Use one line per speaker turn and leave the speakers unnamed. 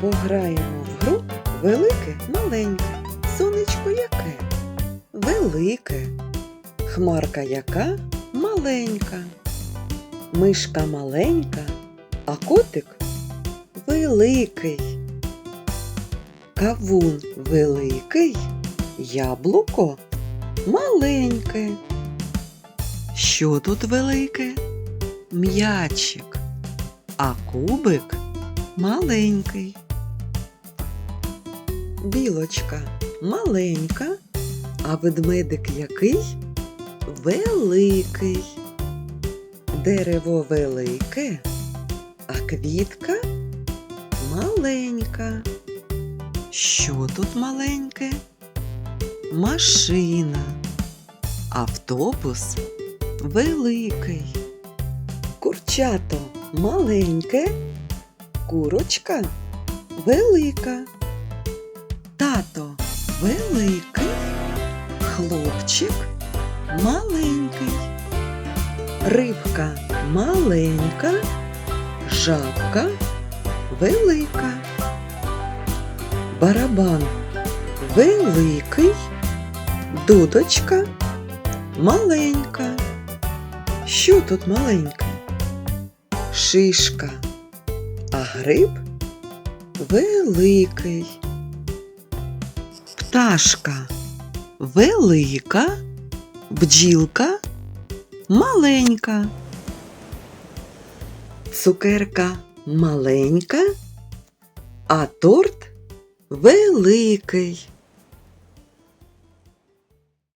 Пограємо в гру велике маленьке. Сонечко яке? Велике. Хмарка яка маленька. Мишка маленька, а котик великий. Кавун великий, яблуко маленьке. Що тут велике? М'ячик, а кубик маленький. Білочка маленька, а ведмедик який? Великий. Дерево велике, а квітка маленька. Що тут маленьке? Машина. Автобус великий. Курчато маленьке, курочка велика. Тато великий, хлопчик маленький. Рибка маленька, жабка велика. Барабан великий, дудочка маленька. Що тут маленьке? Шишка, а гриб великий. Пташка велика, бджілка маленька. Цукерка маленька, а торт великий.